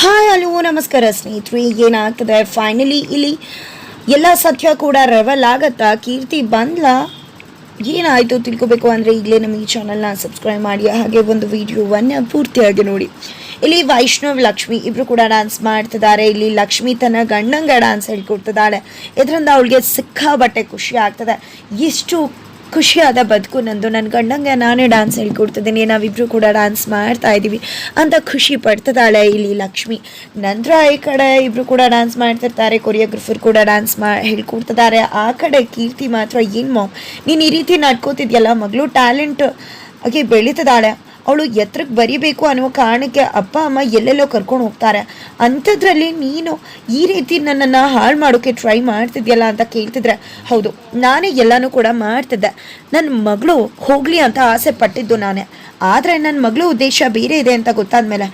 Hi, hello, ನಮಸ್ಕಾರ ಸ್ನೇಹಿತರೆ. ಏನಾಗ್ತದೆ? ಫೈನಲಿ ಇಲ್ಲಿ ಎಲ್ಲ ಸತ್ಯ ಕೂಡ ರೆವಲ್ ಆಗತ್ತಾ? ಕೀರ್ತಿ ಬಂದ್ಲ? ಏನಾಯಿತು ತಿಳ್ಕೊಬೇಕು ಅಂದರೆ ಈಗಲೇ ನಮ್ಮ ಈ ಚಾನಲ್ನ ಸಬ್ಸ್ಕ್ರೈಬ್ ಮಾಡಿ. ಹಾಗೆ ಒಂದು ವಿಡಿಯೋವನ್ನು ಪೂರ್ತಿಯಾಗಿ ನೋಡಿ. ಇಲ್ಲಿ ವೈಷ್ಣವ್, ಲಕ್ಷ್ಮಿ ಇಬ್ಬರು ಕೂಡ ಡ್ಯಾನ್ಸ್ ಮಾಡ್ತಿದ್ದಾರೆ. ಇಲ್ಲಿ ಲಕ್ಷ್ಮಿ ತನ್ನ ಗಂಡಂಗೆ ಡ್ಯಾನ್ಸ್ ಹೇಳ್ಕೊಡ್ತಿದ್ದಾಳೆ. ಇದರಿಂದ ಅವಳಿಗೆ ಸಿಕ್ಕಾಬಟ್ಟೆ ಖುಷಿ ಆಗ್ತದೆ. ಎಷ್ಟು ಖುಷಿಯಾದ ಬದುಕು ನಂದು. ನನ್ನ ಗಂಡಂಗೆ ನಾನೇ ಡ್ಯಾನ್ಸ್ ಹೇಳ್ಕೊಡ್ತಿದ್ದೀನಿ. ನಾವಿಬ್ರು ಕೂಡ ಡ್ಯಾನ್ಸ್ ಮಾಡ್ತಾ ಇದ್ದೀವಿ. ಅಂತ ಖುಷಿ ಪಡ್ತಿದ್ದಾಳೆ ಇಲ್ಲಿ ಲಕ್ಷ್ಮಿ. ನಂತರ ಈ ಕಡೆ ಇಬ್ರು ಕೂಡ ಡ್ಯಾನ್ಸ್ ಮಾಡ್ತಿರ್ತಾರೆ. ಕೊರಿಯೋಗ್ರಫರ್ ಕೂಡ ಡ್ಯಾನ್ಸ್ ಮಾ, ಹೇಳ್ಕೊಡ್ತಿದ್ದಾರೆ. ಆ ಕಡೆ ಕೀರ್ತಿ ಮಾತ್ರ, ಏನು ಮಾಮ್? ನೀನು ಈ ರೀತಿ ನಡ್ಕೋತಿದ್ಯಲ್ಲ? ಮಗಳು ಟ್ಯಾಲೆಂಟ್ ಆಗಿ ಬೆಳೀತಿದ್ದಾಳೆ. ಅವಳು ಎತ್ತರಕ್ಕೆ ಬರಿಬೇಕು ಅನ್ನೋ ಕಾರಣಕ್ಕೆ ಅಪ್ಪ, ಅಮ್ಮ ಎಲ್ಲೆಲ್ಲೋ ಕರ್ಕೊಂಡು ಹೋಗ್ತಾರೆ. ಅಂಥದ್ರಲ್ಲಿ ನೀನು ಈ ರೀತಿ ನನ್ನನ್ನು ಹಾಳು ಮಾಡೋಕ್ಕೆ ಟ್ರೈ ಮಾಡ್ತಿದ್ಯಲ್ಲ ಅಂತ ಕೇಳ್ತಿದ್ರೆ, ಹೌದು, ನಾನೇ ಎಲ್ಲನೂ ಕೂಡ ಮಾಡ್ತಿದ್ದೆ. ನನ್ನ ಮಗಳು ಹೋಗಲಿ ಅಂತ ಆಸೆ ಪಟ್ಟಿದ್ದು ನಾನೇ. ಆದರೆ ನನ್ನ ಮಗಳು ಉದ್ದೇಶ ಬೇರೆ ಇದೆ ಅಂತ ಗೊತ್ತಾದ್ಮೇಲೆ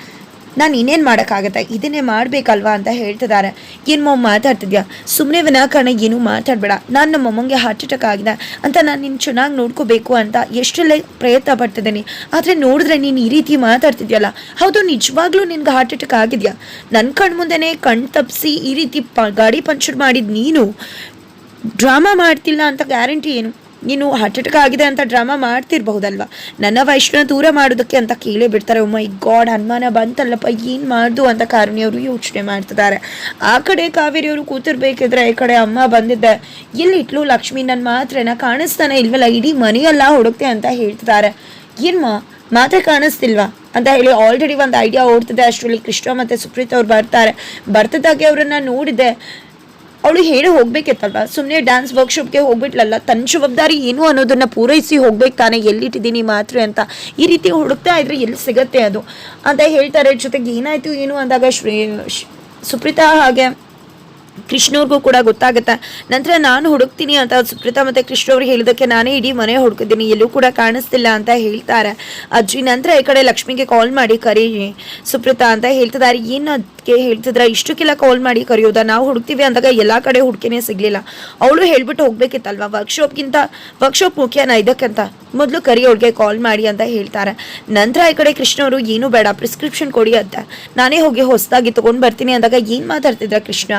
ನಾನು ಇನ್ನೇನು ಮಾಡೋಕ್ಕಾಗತ್ತೆ? ಇದನ್ನೇ ಮಾಡಬೇಕಲ್ವಾ ಅಂತ ಹೇಳ್ತಿದ್ದಾರೆ ಏನು ಮಮ್ಮ ಮಾತಾಡ್ತಿದ್ಯಾ? ಸುಮ್ಮನೆ ವಿನಾಕಾರಣ ಏನೂ ಮಾತಾಡಬೇಡ. ನಾನು ನಮ್ಮ ಅಮ್ಮಂಗೆ ಹಾರ್ಟ್ ಅಟ್ಯಾಕ್ ಆಗಿದೆ ಅಂತ ನಾನು ನಿನ್ನ ಚೆನ್ನಾಗಿ ನೋಡ್ಕೋಬೇಕು ಅಂತ ಎಷ್ಟೆಲ್ಲ ಪ್ರಯತ್ನ ಪಡ್ತಿದ್ದೀನಿ. ಆದರೆ ನೋಡಿದ್ರೆ ನೀನು ಈ ರೀತಿ ಮಾತಾಡ್ತಿದ್ಯಲ್ಲ? ಹೌದು, ನಿಜವಾಗ್ಲೂ ನಿನ್ಗೆ ಹಾರ್ಟ್ ಅಟ್ಯಾಕ್ ಆಗಿದೆಯಾ? ನನ್ನ ಕಣ್ಣು ಮುಂದೆನೇ ಕಣ್ಣು ತಪ್ಪಿಸಿ ಈ ರೀತಿ ಗಾಡಿ ಪಂಚರ್ ಮಾಡಿದ ನೀನು? ಡ್ರಾಮಾ ಮಾಡ್ತಿಲ್ಲ ಅಂತ ಗ್ಯಾರಂಟಿ ಏನು? ನೀನು ಹಠಟಕ ಆಗಿದೆ ಅಂತ ಡ್ರಾಮಾ ಮಾಡ್ತಿರ್ಬಹುದಲ್ವಾ? ನನ್ನ ವೈಷ್ಣವ ದೂರ ಮಾಡೋದಕ್ಕೆ ಅಂತ ಕೇಳೇ ಬಿಡ್ತಾರೆ. ಉಮ್ಮ ಈ ಗಾಡ್ ಅನುಮಾನ ಬಂತಲ್ಲಪ್ಪ, ಏನು ಮಾಡ್ದು ಅಂತ ಕಾರುಣಿಯವರು ಯೋಚನೆ ಮಾಡ್ತಿದ್ದಾರೆ. ಆ ಕಡೆ ಕಾವೇರಿಯವರು ಕೂತಿರ್ಬೇಕಿದ್ರೆ ಈ ಕಡೆ ಅಮ್ಮ ಬಂದಿದ್ದೆ. ಎಲ್ಲಿಟ್ಲು ಲಕ್ಷ್ಮಿ ನನ್ನ ಮಾತ್ರನ ಕಾಣಿಸ್ತಾನೆ ಇಲ್ವಲ್ಲ, ಇಡೀ ಮನೆಯೆಲ್ಲ ಹುಡುಕ್ತೆ ಅಂತ ಹೇಳ್ತಿದ್ದಾರೆ. ಏನ್ಮ, ಮಾತ್ರ ಕಾಣಿಸ್ತಿಲ್ವಾ? ಅಂತ ಹೇಳಿ ಆಲ್ರೆಡಿ ಒಂದು ಐಡಿಯಾ ಓಡ್ತಿದೆ. ಅಷ್ಟರಲ್ಲಿ ಕೃಷ್ಣ ಮತ್ತು ಸುಪ್ರೀತ್ ಅವ್ರು ಬರ್ತಾರೆ. ಬರ್ತಿದ್ದಾಗೆ ಅವ್ರನ್ನ ನೋಡಿದೆ. ಅವಳು ಹೇಳಿ ಹೋಗ್ಬೇಕಿತ್ತಲ್ವ? ಸುಮ್ಮನೆ ಡ್ಯಾನ್ಸ್ ವರ್ಕ್ಶಾಪ್ಗೆ ಹೋಗ್ಬಿಟ್ಲಲ್ಲ, ತನ್ನ ಜವಾಬ್ದಾರಿ ಏನು ಅನ್ನೋದನ್ನ ಪೂರೈಸಿ ಹೋಗ್ಬೇಕು ತಾನೇ ಎಲ್ಲಿಟ್ಟಿದ್ದೀನಿ ಮಾತ್ರ ಅಂತ. ಈ ರೀತಿ ಹುಡುಕ್ತಾ ಇದ್ರೆ ಎಲ್ಲಿ ಸಿಗತ್ತೆ ಅದು? ಅಂತ ಹೇಳ್ತಾರೆ. ಜೊತೆಗೆ ಏನಾಯ್ತು, ಏನು ಅಂದಾಗ ಶ್ರೀ ಸುಪ್ರೀತಾ ಹಾಗೆ ಕೃಷ್ಣವ್ರಿಗೂ ಕೂಡ ಗೊತ್ತಾಗುತ್ತೆ. ನಂತರ ನಾನು ಹುಡುಕ್ತೀನಿ ಅಂತ ಸುಪ್ರೀತಾ ಮತ್ತು ಕೃಷ್ಣ ಅವ್ರಿಗೆ ಹೇಳಿದಕ್ಕೆ ನಾನೇ ಇಡೀ ಮನೆ ಹುಡುಕಿದ್ದೀನಿ ಎಲ್ಲೂ ಕೂಡ ಕಾಣಿಸ್ತಿಲ್ಲ ಅಂತ ಹೇಳ್ತಾರೆ. ಅಜ್ಜಿ ನಂತರ ಈ ಕಡೆ ಲಕ್ಷ್ಮಿಗೆ ಕಾಲ್ ಮಾಡಿ, ಕರಿ ಸುಪ್ರೀತಾ ಅಂತ ಹೇಳ್ತಿದ್ದಾರೆ. ಏನು ಅದಕ್ಕೆ ಹೇಳ್ತಿದ್ರ, ಇಷ್ಟಕ್ಕೆಲ್ಲ ಕಾಲ್ ಮಾಡಿ ಕರೆಯೋದ? ನಾವು ಹುಡುಕ್ತೀವಿ ಅಂದಾಗ ಎಲ್ಲ ಕಡೆ ಹುಡುಕಿನೇ ಸಿಗ್ಲಿಲ್ಲ. ಅವಳು ಹೇಳ್ಬಿಟ್ಟು ಹೋಗ್ಬೇಕಿತ್ತಲ್ವಾ? ವರ್ಕ್ಶಾಪ್ಗಿಂತ ವರ್ಕ್ಶಾಪ್ ಮುಖ್ಯನ ಇದಕ್ಕಂತ ಮೊದಲು ಕರಿ ಅವ್ಳಿಗೆ ಕಾಲ್ ಮಾಡಿ ಅಂತ ಹೇಳ್ತಾರೆ. ನಂತರ ಈ ಕಡೆ ಕೃಷ್ಣ ಅವರು, ಏನು ಬೇಡ ಪ್ರಿಸ್ಕ್ರಿಪ್ಷನ್ ಕೊಡಿ ಅಂತ. ನಾನೇ ಹೋಗಿ ಹೊಸದಾಗಿ ತೊಗೊಂಡು ಬರ್ತೀನಿ ಅಂದಾಗ ಏನು ಮಾತಾಡ್ತಿದ್ರ ಕೃಷ್ಣ?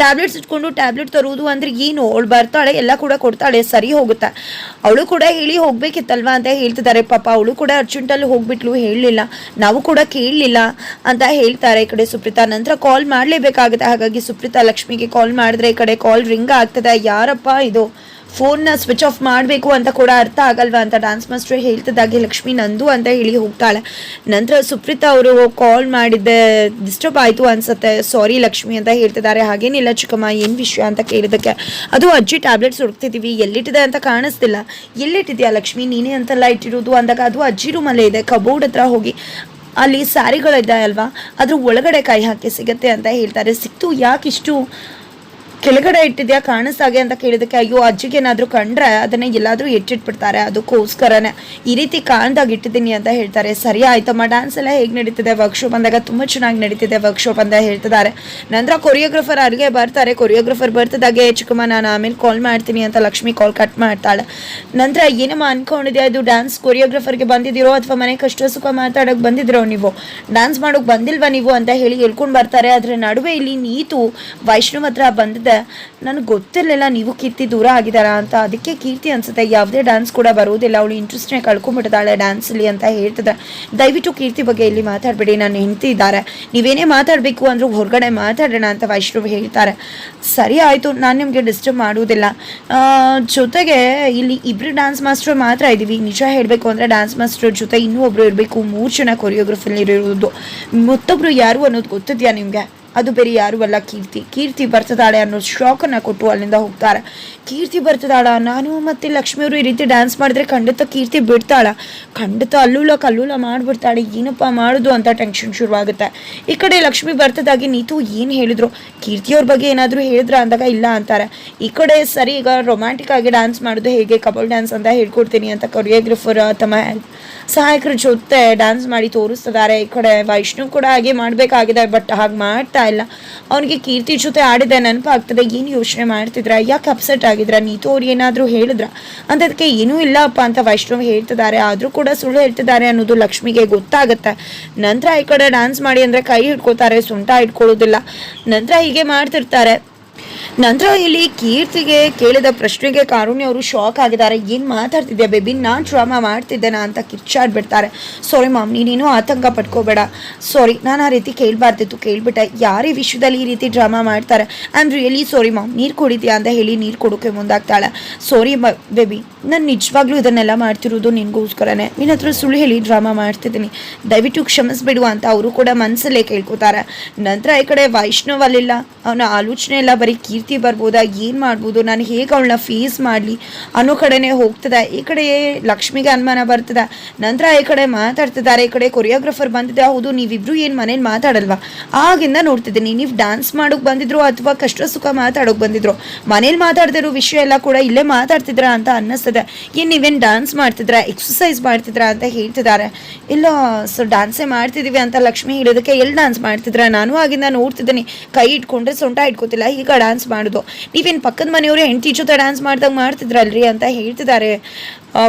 ಟ್ಯಾಬ್ಲೆಟ್ಸ್ ಇಟ್ಕೊಂಡು ಟ್ಯಾಬ್ಲೆಟ್ ತರುವುದು ಅಂದ್ರೆ ಏನು? ಅವಳು ಬರ್ತಾಳೆ, ಎಲ್ಲ ಕೂಡ ಕೊಡ್ತಾಳೆ, ಸರಿ ಹೋಗುತ್ತೆ? ಅವಳು ಕೂಡ ಹೇಳಿ ಹೋಗ್ಬೇಕಿತ್ತಲ್ವಾ ಅಂತ ಹೇಳ್ತಿದ್ದಾರೆ. ಪಾಪ ಅವಳು ಕೂಡ ಅರ್ಜೆಂಟಲ್ಲಿ ಹೋಗ್ಬಿಟ್ಲು, ಹೇಳಲಿಲ್ಲ, ನಾವು ಕೂಡ ಕೇಳಲಿಲ್ಲ ಅಂತ ಹೇಳ್ತಾರೆ ಈ ಕಡೆ ಸುಪ್ರೀತಾ. ನಂತರ ಕಾಲ್ ಮಾಡಲೇಬೇಕಾಗುತ್ತೆ. ಹಾಗಾಗಿ ಸುಪ್ರೀತಾ ಲಕ್ಷ್ಮಿಗೆ ಕಾಲ್ ಮಾಡಿದ್ರೆ ಈ ಕಡೆ ಕಾಲ್ ರಿಂಗ್ ಆಗ್ತದೆ. ಯಾರಪ್ಪ ಇದು? ಫೋನ್ನ ಸ್ವಿಚ್ ಆಫ್ ಮಾಡಬೇಕು ಅಂತ ಕೂಡ ಅರ್ಥ ಆಗಲ್ವಾ ಅಂತ ಡ್ಯಾನ್ಸ್ ಮಾಸ್ಟರ್ ಹೇಳ್ತಿದ್ದಾಗೆ ಲಕ್ಷ್ಮಿ ನಂದು ಅಂತ ಹೇಳಿ ಹೋಗ್ತಾಳೆ. ನಂತರ ಸುಪ್ರೀತಾ ಅವರು ಕಾಲ್ ಮಾಡಿದ್ದೆ. ಡಿಸ್ಟರ್ಬ್ ಆಯಿತು ಅನ್ಸುತ್ತೆ. ಸಾರಿ ಲಕ್ಷ್ಮಿ ಅಂತ ಹೇಳ್ತಿದ್ದಾರೆ. ಹಾಗೇನಿಲ್ಲ ಚಿಕ್ಕಮ್ಮ, ಏನು ವಿಷಯ ಅಂತ ಕೇಳಿದಕ್ಕೆ ಅದು ಅಜ್ಜಿ ಟ್ಯಾಬ್ಲೆಟ್ಸ್ ಹುಡುಕ್ತಿದ್ದೀವಿ ಎಲ್ಲಿಟ್ಟಿದೆ ಅಂತ ಕಾಣಿಸ್ತಿಲ್ಲ. ಎಲ್ಲಿಟ್ಟಿದೆಯಾ ಲಕ್ಷ್ಮಿ? ನೀನೇ ಅಂತೆಲ್ಲ ಇಟ್ಟಿರೋದು ಅಂದಾಗ ಅದು ಅಜ್ಜಿ ರೂಮಲ್ಲೇ ಇದೆ. ಕಬೋರ್ಡ್ ಹತ್ರ ಹೋಗಿ. ಅಲ್ಲಿ ಸ್ಯಾರಿಗಳಿದೆ ಅಲ್ವಾ ಅದ್ರ ಒಳಗಡೆ ಕೈ ಹಾಕಿ ಸಿಗುತ್ತೆ ಅಂತ ಹೇಳ್ತಾರೆ. ಸಿಕ್ತು ಯಾಕಿಷ್ಟು ಕೆಳಗಡೆ ಇಟ್ಟಿದ್ಯಾ ಕಾಣಿಸ್ತಾಗೆ ಅಂತ ಕೇಳಿದಕ್ಕೆ ಅಯ್ಯೋ ಅಜ್ಜಿಗೆ ಏನಾದರೂ ಕಂಡ್ರೆ ಅದನ್ನ ಎಲ್ಲಾದರೂ ಎಚ್ಚಿಟ್ಬಿಡ್ತಾರೆ, ಅದಕ್ಕೋಸ್ಕರನೇ ಈ ರೀತಿ ಕಾಣ್ದಾಗ ಇಟ್ಟಿದ್ದೀನಿ ಅಂತ ಹೇಳ್ತಾರೆ. ಸರಿ ಆಯ್ತಮ್ಮ ಡ್ಯಾನ್ಸ್ ಎಲ್ಲ ಹೇಗೆ ನಡೀತಿದೆ? ವರ್ಕ್ಶಾಪ್ ಅಂದಾಗ ತುಂಬ ಚೆನ್ನಾಗಿ ನಡೀತಿದೆ ವರ್ಕ್ಶಾಪ್ ಅಂತ ಹೇಳ್ತಿದ್ದಾರೆ. ನಂತರ ಕೊರಿಯೋಗ್ರಫರ್ ಅಲ್ಲಿಗೆ ಬರ್ತಾರೆ. ಕೊರಿಯೋಗ್ರಫರ್ ಬರ್ತಿದ್ದಾಗೆ, ಚಿಕ್ಕಮ್ಮ, ನಾನು ಆಮೇಲೆ ಕಾಲ್ ಮಾಡ್ತೀನಿ ಅಂತ ಲಕ್ಷ್ಮಿ ಕಾಲ್ ಕಟ್ ಮಾಡ್ತಾಳೆ. ನಂತರ, ಏನಮ್ಮ ಅನ್ಕೊಂಡಿದ್ಯಾ ಇದು? ಡ್ಯಾನ್ಸ್ ಕೊರಿಯೋಗ್ರಫರ್ಗೆ ಬಂದಿದ್ದೀರೋ ಅಥವಾ ಮನೆ ಕಷ್ಟ ಸುಖ ಮಾತಾಡೋಕೆ ಬಂದಿದ್ರೋ ನೀವು? ಡ್ಯಾನ್ಸ್ ಮಾಡೋಕೆ ಬಂದಿಲ್ವಾ ನೀವು? ಅಂತ ಹೇಳಿ ಹೇಳ್ಕೊಂಡು ಬರ್ತಾರೆ. ಅದರ ನಡುವೆ ಇಲ್ಲಿ ನೀತು ವೈಷ್ಣವ್ ಹತ್ರ ಬಂದಿದ್ದೆ ನನಗೆ ಗೊತ್ತಿರಲಿಲ್ಲ ನೀವು ಕೀರ್ತಿ ದೂರ ಆಗಿದ್ದಾರ ಅಂತ. ಅದಕ್ಕೆ ಕೀರ್ತಿ ಅನ್ಸುತ್ತೆ, ಯಾವುದೇ ಡ್ಯಾನ್ಸ್ ಕೂಡ ಬರುವುದಿಲ್ಲ. ಅವಳು ಇಂಟ್ರೆಸ್ಟ್ನೇ ಕಳ್ಕೊಂಡ್ಬಿಟ್ಟಿದ್ದಾಳೆ ಡ್ಯಾನ್ಸಲ್ಲಿ ಅಂತ ಹೇಳ್ತಿದ್ದೆ ದಯವಿಟ್ಟು ಕೀರ್ತಿ ಬಗ್ಗೆ ಇಲ್ಲಿ ಮಾತಾಡಬೇಡಿ. ನಾನು ಹೆಂಡತಿ ಇದ್ದಾರೆ. ನೀವೇನೇ ಮಾತಾಡಬೇಕು ಅಂದರೂ ಹೊರಗಡೆ ಮಾತಾಡೋಣ ಅಂತ ವೈಷ್ಣವ್ ಹೇಳ್ತಾರೆ. ಸರಿ ಆಯಿತು, ನಾನು ನಿಮಗೆ ಡಿಸ್ಟರ್ಬ್ ಮಾಡುವುದಿಲ್ಲ. ಜೊತೆಗೆ ಇಲ್ಲಿ ಇಬ್ಬರು ಡ್ಯಾನ್ಸ್ ಮಾಸ್ಟರ್ ಮಾತ್ರ ಇದ್ದೀವಿ ನಿಜ ಹೇಳಬೇಕು ಅಂದರೆ ಡ್ಯಾನ್ಸ್ ಮಾಸ್ಟರ್ ಜೊತೆ ಇನ್ನೂ ಒಬ್ಬರು ಇರಬೇಕು. ಮೂರು ಜನ ಕೊರಿಯೋಗ್ರಫಿಲಿರೋದು ಇರೋದು. ಮತ್ತೊಬ್ರು ಯಾರು ಅನ್ನೋದು ಗೊತ್ತಿದೆಯಾ ನಿಮಗೆ? ಅದು ಬೇರೆ ಯಾರು ಅಲ್ಲ ಕೀರ್ತಿ. ಕೀರ್ತಿ ಬರ್ತದಾಳೆ ಅನ್ನೋ ಶಾಕನ್ನು ಕೊಟ್ಟು ಅಲ್ಲಿಂದ ಹೋಗ್ತಾರೆ. ಕೀರ್ತಿ ಬರ್ತದಾಳ ನಾನು ಮತ್ತೆ ಲಕ್ಷ್ಮಿಯವರು ಈ ರೀತಿ ಡ್ಯಾನ್ಸ್ ಮಾಡಿದ್ರೆ ಖಂಡಿತ ಕೀರ್ತಿ ಬಿಡ್ತಾಳ. ಖಂಡಿತ ಅಲ್ಲೂಲ ಕಲ್ಲೂಲ ಮಾಡಿಬಿಡ್ತಾಳೆ. ಏನಪ್ಪ ಮಾಡೋದು ಅಂತ ಟೆನ್ಷನ್ ಶುರುವಾಗುತ್ತೆ. ಈ ಕಡೆ ಲಕ್ಷ್ಮಿ ಬರ್ತದಾಗಿ ನೀತು ಏನು ಹೇಳಿದ್ರು? ಕೀರ್ತಿಯವ್ರ ಬಗ್ಗೆ ಏನಾದರೂ ಹೇಳಿದ್ರ ಅಂದಾಗ ಇಲ್ಲ ಅಂತಾರೆ. ಈ ಕಡೆ ಸರಿ, ಈಗ ರೊಮ್ಯಾಂಟಿಕ್ ಆಗಿ ಡ್ಯಾನ್ಸ್ ಮಾಡೋದು ಹೇಗೆ? ಕಬಲ್ ಡ್ಯಾನ್ಸ್ ಅಂತ ಹೇಳ್ಕೊಡ್ತೀನಿ ಅಂತ ಕೊರಿಯೋಗ್ರಫರ್ ತಮ್ಮ ಸಹಾಯಕರ ಜೊತೆ ಡ್ಯಾನ್ಸ್ ಮಾಡಿ ತೋರಿಸ್ತಿದ್ದಾರೆ. ಈ ಕಡೆ ವೈಷ್ಣು ಕೂಡ ಹಾಗೆ ಮಾಡಬೇಕಾಗಿದೆ ಬಟ್ ಹಾಗೆ ಮಾಡ್ತಾ ಆಗ್ತಾ ಇಲ್ಲ. ಅವನಿಗೆ ಕೀರ್ತಿ ಜೊತೆ ಆಡಿದ ನೆನಪಾಗ್ತದೆ. ಏನು ಯೋಚನೆ ಮಾಡ್ತಿದ್ರ? ಯಾಕೆ ಅಪ್ಸೆಟ್ ಆಗಿದ್ರ? ನೀತು ಅವ್ರು ಏನಾದರೂ ಹೇಳಿದ್ರ? ಅಂತದಕ್ಕೆ ಏನೂ ಇಲ್ಲಪ್ಪ ಅಂತ ವೈಷ್ಣವ್ ಹೇಳ್ತಿದ್ದಾರೆ. ಆದರೂ ಕೂಡ ಸುಳ್ಳು ಹೇಳ್ತಿದ್ದಾರೆ ಅನ್ನೋದು ಲಕ್ಷ್ಮಿಗೆ ಗೊತ್ತಾಗುತ್ತೆ. ನಂತರ ಈ ಕಡೆ ಡ್ಯಾನ್ಸ್ ಮಾಡಿ ಅಂದರೆ ಕೈ ಹಿಡ್ಕೋತಾರೆ. ಸುಂಟ ಇಟ್ಕೊಳ್ಳೋದಿಲ್ಲ ನಂತರ ಹೀಗೆ ಮಾಡ್ತಿರ್ತಾರೆ. ನಂತರ ಇಲ್ಲಿ ಕೀರ್ತಿಗೆ ಕೇಳಿದ ಪ್ರಶ್ನೆಗೆ ಕಾರುಣ್ಯ ಅವರು ಶಾಕ್ ಆಗಿದ್ದಾರೆ. ಏನು ಮಾತಾಡ್ತಿದ್ಯಾ ಬೇಬಿ ನಾನು ಡ್ರಾಮಾ ಮಾಡ್ತಿದ್ದೇನಾ ಅಂತ ಕಿರ್ಚಾಡ್ಬಿಡ್ತಾರೆ. ಸಾರಿ ಮಾಮ್ ನೀನೇನು ಆತಂಕ ಪಡ್ಕೋಬೇಡ ಸಾರಿ ನಾನು ಆ ರೀತಿ ಕೇಳಬಾರ್ದಿತ್ತು. ಕೇಳ್ಬಿಟ್ಟೆ, ಯಾರೇ ವಿಶ್ವದಲ್ಲಿ ಈ ರೀತಿ ಡ್ರಾಮಾ ಮಾಡ್ತಾರೆ? I am really sorry mom ನೀರು ಕುಡಿತೀಯಾ ಅಂತ ಹೇಳಿ ನೀರು ಕೊಡೋಕೆ ಮುಂದಾಗ್ತಾಳೆ. ಸಾರಿ ಬೇಬಿ ನಾನು ನಿಜವಾಗ್ಲೂ ಇದನ್ನೆಲ್ಲ ಮಾಡ್ತಿರೋದು ನಿನಗೋಸ್ಕರನೇ. ನಿನ್ನ ಹತ್ರ ಸುಳ್ಳು ಹೇಳಿ ಡ್ರಾಮಾ ಮಾಡ್ತಿದ್ದೀನಿ. ದಯವಿಟ್ಟು ಕ್ಷಮಿಸ್ಬಿಡು ಅಂತ ಅವರು ಕೂಡ ಮನಸ್ಸಲ್ಲೇ ಕೇಳ್ಕೊತಾರೆ. ನಂತರ ಈ ಕಡೆ ವೈಷ್ಣವಲ್ಲಿಲ್ಲ, ಅವನ ಆಲೋಚನೆ ಎಲ್ಲ ಬರೀ ಕೀರ್ತಿ ಬರ್ಬೋದಾ? ಏನು ಮಾಡ್ಬೋದು? ನಾನು ಹೇಗೆ ಅವಳನ್ನ ಫೇಸ್ ಮಾಡಲಿ? ಅನ್ನೋ ಕಡೆನೇ ಹೋಗ್ತದೆ. ಈ ಕಡೆ ಲಕ್ಷ್ಮಿಗೆ ಅನುಮಾನ ಬರ್ತದೆ. ನಂತರ ಈ ಕಡೆ ಮಾತಾಡ್ತಿದ್ದಾರೆ. ಈ ಕಡೆ ಕೊರಿಯೋಗ್ರಫರ್ ಬಂದಿದೆ. ಹೌದು, ನೀವಿಬ್ರು ಏನು ಮನೇಲಿ ಮಾತಾಡಲ್ವಾ? ಆಗಿಂದ ನೋಡ್ತಿದ್ದೀನಿ. ನೀವು ಡ್ಯಾನ್ಸ್ ಮಾಡೋಕೆ ಬಂದಿದ್ರು ಅಥವಾ ಕಷ್ಟ ಸುಖ ಮಾತಾಡೋಕೆ ಬಂದಿದ್ರು? ಮನೇಲಿ ಮಾತಾಡ್ತಿರೋ ವಿಷಯ ಎಲ್ಲ ಕೂಡ ಇಲ್ಲೇ ಮಾತಾಡ್ತಿದ್ರ ಅಂತ ಅನ್ನಿಸ್ತದೆ. ಏನು ನೀವೇನು ಡ್ಯಾನ್ಸ್ ಮಾಡ್ತಿದ್ರ? ಎಕ್ಸಸೈಸ್ ಮಾಡ್ತಿದ್ರಾ ಅಂತ ಹೇಳ್ತಿದ್ದಾರೆ. ಇಲ್ಲ, ಸೊ ಡ್ಯಾನ್ಸೇ ಮಾಡ್ತಿದ್ದೀವಿ ಅಂತ ಲಕ್ಷ್ಮಿ ಹೇಳೋದಕ್ಕೆ ಎಲ್ಲಿ ಡ್ಯಾನ್ಸ್ ಮಾಡ್ತಿದ್ರ? ನಾನು ಆಗಿಂದ ನೋಡ್ತಿದ್ದೀನಿ. ಕೈ ಇಟ್ಕೊಂಡ್ರೆ ಸೊಂಟ ಇಟ್ಕೋತಿಲ್ಲ. ಈಗ ಡ್ಯಾನ್ಸ್ ಮಾಡೋದು. ನೀವೇನು ಪಕ್ಕದ ಮನೆಯವರು ಹೆಂಡತಿ ಜೊತೆ ಡ್ಯಾನ್ಸ್ ಮಾಡ್ದಾಗ ಮಾಡ್ತಿದ್ರಲ್ರಿ ಅಂತ ಹೇಳ್ತಿದ್ದಾರೆ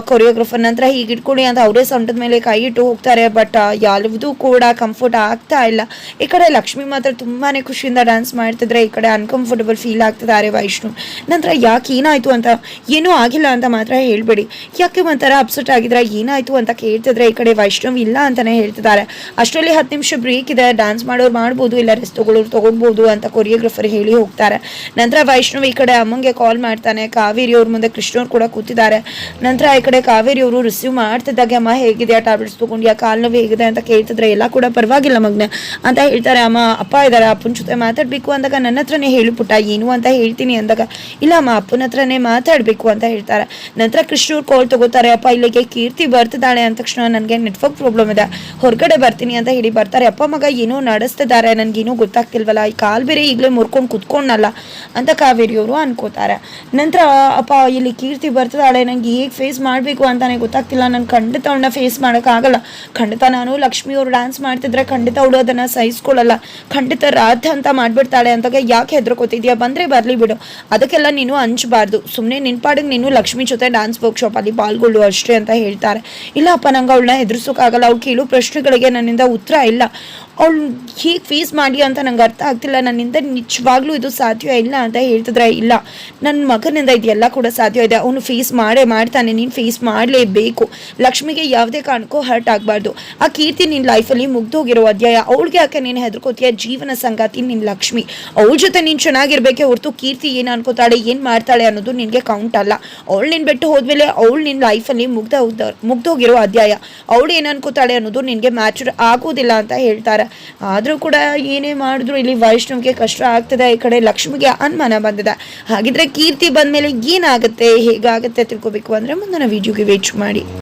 ಕೊರಿಯೋಗ್ರಫರ್ ನಂತರ ಹೀಗೆ ಇಟ್ಕೊಳ್ಳಿ ಅಂತ ಅವರೇ ಸೊಂಟದ ಮೇಲೆ ಕೈ ಇಟ್ಟು ಹೋಗ್ತಾರೆ. ಬಟ್ ಯಾವುದೂ ಕೂಡ ಕಂಫರ್ಟ್ ಆಗ್ತಾ ಇಲ್ಲ. ಈ ಕಡೆ ಲಕ್ಷ್ಮಿ ಮಾತ್ರ ತುಂಬಾ ಖುಷಿಯಿಂದ ಡ್ಯಾನ್ಸ್ ಮಾಡ್ತಿದ್ರೆ, ಈ ಕಡೆ ಅನ್ಕಂಫರ್ಟಬಲ್ ಫೀಲ್ ಆಗ್ತಿದ್ದಾರೆ ವೈಷ್ಣು. ನಂತರ ಯಾಕೆ ಏನಾಯಿತು ಅಂತ, ಏನೂ ಆಗಿಲ್ಲ ಅಂತ ಮಾತ್ರ ಹೇಳ್ಬೇಡಿ. ಯಾಕೆ ಒಂಥರ ಅಪ್ಸೆಟ್ ಆಗಿದ್ರೆ, ಏನಾಯಿತು ಅಂತ ಕೇಳ್ತಿದ್ರೆ ಈ ಕಡೆ ವೈಷ್ಣವ್ ಇಲ್ಲ ಅಂತಲೇ ಹೇಳ್ತಿದ್ದಾರೆ. ಅಷ್ಟರಲ್ಲಿ ಹತ್ತು ನಿಮಿಷ ಬ್ರೇಕ್ ಇದೆ ಡ್ಯಾನ್ಸ್ ಮಾಡೋರು ಮಾಡ್ಬೋದು, ಇಲ್ಲ ರೆಸ್ಟ್ ತಗೊಳ್ಳೋರು ತೊಗೊಳ್ಬೋದು ಅಂತ ಕೊರಿಯೋಗ್ರಫರ್ ಹೇಳಿ ಹೋಗ್ತಾರೆ. ನಂತರ ವೈಷ್ಣವ್ ಈ ಕಡೆ ಅಮ್ಮಂಗೆ ಕಾಲ್ ಮಾಡ್ತಾನೆ, ಕಾವೇರಿ ಅವ್ರ ಮುಂದೆ ಕೃಷ್ಣವ್ರು ಕೂಡ ಕೂತಿದ್ದಾರೆ. ನಂತರ ಈ ಕಡೆ ಕಾವೇರಿ ಅವರು ರಿಸೀವ್ ಮಾಡ್ತಿದ್ದಾಗೆ, ಅಮ್ಮ ಹೇಗಿದೆ ಟ್ಯಾಬ್ಲೆಟ್ಸ್ ತೊಗೊಂಡ್ಯಾ, ಕಾಲು ನೋವು ಹೇಗಿದೆ ಅಂತ ಕೇಳ್ತಿದ್ರೆ ಎಲ್ಲ ಕೂಡ ಪರವಾಗಿಲ್ಲ ಮಗ್ನೆ ಅಂತ ಹೇಳ್ತಾರೆ. ಅಮ್ಮ, ಅಪ್ಪ ಇದ್ದಾರೆ ಅಪ್ಪನ ಜೊತೆ ಮಾತಾಡಬೇಕು ಅಂದಾಗ ನನ್ನ ಹತ್ರನೇ ಹೇಳಿಬಿಟ್ಟ ಏನು ಅಂತ ಹೇಳ್ತೀನಿ ಅಂದಾಗ, ಇಲ್ಲ ಅಮ್ಮ, ಅಪ್ಪನ ಹತ್ರನೇ ಮಾತಾಡಬೇಕು ಅಂತ ಹೇಳ್ತಾರೆ. ನಂತರ ಕೃಷ್ಣವ್ರು ಕಾಲ್ ತಗೋತಾರೆ, ಅಪ್ಪ ಇಲ್ಲಿಗೆ ಕೀರ್ತಿ ಬರ್ತಿದ್ದಾಳೆ ಅಂದ ತಕ್ಷಣ ನನಗೆ ನೆಟ್ವರ್ಕ್ ಪ್ರಾಬ್ಲಮ್ ಇದೆ, ಹೊರಗಡೆ ಬರ್ತೀನಿ ಅಂತ ಹೇಳಿ ಬರ್ತಾರೆ. ಅಪ್ಪ ಮಗ ಏನೋ ನಡೆಸ್ತಿದ್ದಾರೆ, ನನಗೇನೋ ಗೊತ್ತಾಗ್ತಿಲ್ವಲ್ಲ, ಈ ಕಾಲು ಬೇರೆ ಈಗಲೇ ಮುರ್ಕೊಂಡು ಕುತ್ಕೊಂಡಲ್ಲ ಅಂತ ಕಾವೇರಿಯವರು ಅನ್ಕೋತಾರೆ. ನಂತರ ಅಪ್ಪ, ಇಲ್ಲಿ ಕೀರ್ತಿ ಬರ್ತಿದ್ದಾಳೆ, ನಂಗೆ ಹೇಗೆ ಫೇಸ್ ಮಾಡಬೇಕು ಅಂತಾನೆ ಗೊತ್ತಾಗ್ತಿಲ್ಲ. ನಾನು ಖಂಡಿತ ಅವಳನ್ನ ಫೇಸ್ ಮಾಡೋಕ್ಕಾಗಲ್ಲ. ಖಂಡಿತ ನಾನು ಲಕ್ಷ್ಮಿ ಅವರು ಡ್ಯಾನ್ಸ್ ಮಾಡ್ತಿದ್ರೆ ಖಂಡಿತ ಅವಳು ಅದನ್ನು ಸಹಿಸ್ಕೊಳ್ಳಲ್ಲ. ಖಂಡಿತ ರಾಧ ಅಂತ ಮಾಡಿಬಿಡ್ತಾಳೆ ಅಂತ ಯಾಕೆ ಹೆದರ್ಕೋತಿದ್ಯಾ? ಬಂದರೆ ಬರಲಿ ಬಿಡು. ಅದಕ್ಕೆಲ್ಲ ನೀನು ಹಂಚಬಾರ್ದು. ಸುಮ್ಮನೆ ನಿನ್ನ ಪಾಡಿಗೆ ನೀನು ಲಕ್ಷ್ಮಿ ಜೊತೆ ಡ್ಯಾನ್ಸ್ ವರ್ಕ್ಶಾಪಲ್ಲಿ ಪಾಲ್ಗೊಳ್ಳು ಅಷ್ಟೇ ಅಂತ ಹೇಳ್ತಾರೆ. ಇಲ್ಲಪ್ಪ, ನಂಗೆ ಅವಳನ್ನ ಹೆದರ್ಸೋಕ್ಕಾಗಲ್ಲ ಅವ್ಳು ಕೇಳು ಪ್ರಶ್ನೆಗಳಿಗೆ ನನ್ನಿಂದ ಉತ್ತರ ಇಲ್ಲ. ಅವಳು ಹೀಗೆ ಫೇಸ್ ಮಾಡಿ ಅಂತ ನಂಗೆ ಅರ್ಥ ಆಗ್ತಿಲ್ಲ. ನನ್ನಿಂದ ನಿಜವಾಗ್ಲೂ ಇದು ಸಾಧ್ಯ ಇಲ್ಲ ಅಂತ ಹೇಳ್ತಿದ್ರೆ ಇಲ್ಲ. ನನ್ನ ಮಗನಿಂದ ಇದೆಲ್ಲ ಕೂಡ ಸಾಧ್ಯ ಇದೆ. ಅವನು ಫೇಸ್ ಮಾಡೇ ಮಾಡ್ತಾನೆ. ನೀನು ಫೇಸ್ ಮಾಡಲೇಬೇಕು. ಲಕ್ಷ್ಮಿಗೆ ಯಾವುದೇ ಕಾರಣಕ್ಕೂ ಹರ್ಟ್ ಆಗಬಾರ್ದು. ಆ ಕೀರ್ತಿ ನಿನ್ನ ಲೈಫಲ್ಲಿ ಮುಗ್ದೋಗಿರೋ ಅಧ್ಯಾಯ. ಅವಳಿಗೆ ಯಾಕೆ ನೀನು ಹೆದರ್ಕೋತೀಯ? ಜೀವನ ಸಂಗಾತಿ ನಿನ್ನ ಲಕ್ಷ್ಮಿ. ಅವಳ ಜೊತೆ ನೀನು ಚೆನ್ನಾಗಿರ್ಬೇಕೆ ಹೊರತು ಕೀರ್ತಿ ಏನು ಅನ್ಕೋತಾಳೆ, ಏನು ಮಾಡ್ತಾಳೆ ಅನ್ನೋದು ನಿನಗೆ ಕೌಂಟ್ ಅಲ್ಲ. ಅವಳು ನಿನ್ನ ಬಿಟ್ಟು ಹೋದ್ಮೇಲೆ ಅವಳು ನಿನ್ನ ಲೈಫಲ್ಲಿ ಮುಗ್ದ ಮುಗ್ದೋಗಿರೋ ಅಧ್ಯಾಯ. ಅವಳು ಏನು ಅನ್ಕೋತಾಳೆ ಅನ್ನೋದು ನಿನಗೆ ಮ್ಯಾಚುರ್ ಆಗೋದಿಲ್ಲ ಅಂತ ಹೇಳ್ತಾರೆ. ಆದರೂ ಕೂಡ ಏನೇ ಮಾಡಿದ್ರು ಇಲ್ಲಿ ವೈಷ್ಣವ್ಗೆ ಕಷ್ಟ ಆಗ್ತದೆ. ಈ ಕಡೆ ಲಕ್ಷ್ಮಿಗೆ ಅನುಮಾನ ಬಂದಿದೆ. ಹಾಗಿದ್ರೆ ಕೀರ್ತಿ ಬಂದಮೇಲೆ ಏನಾಗುತ್ತೆ? ಹೇಗಾಗುತ್ತೆ ತಿಳ್ಕೊಬೇಕು ಅಂದರೆ ಮುಂದಿನ ವಿಡಿಯೋಗೆ ವೇಟ್ ಮಾಡಿ.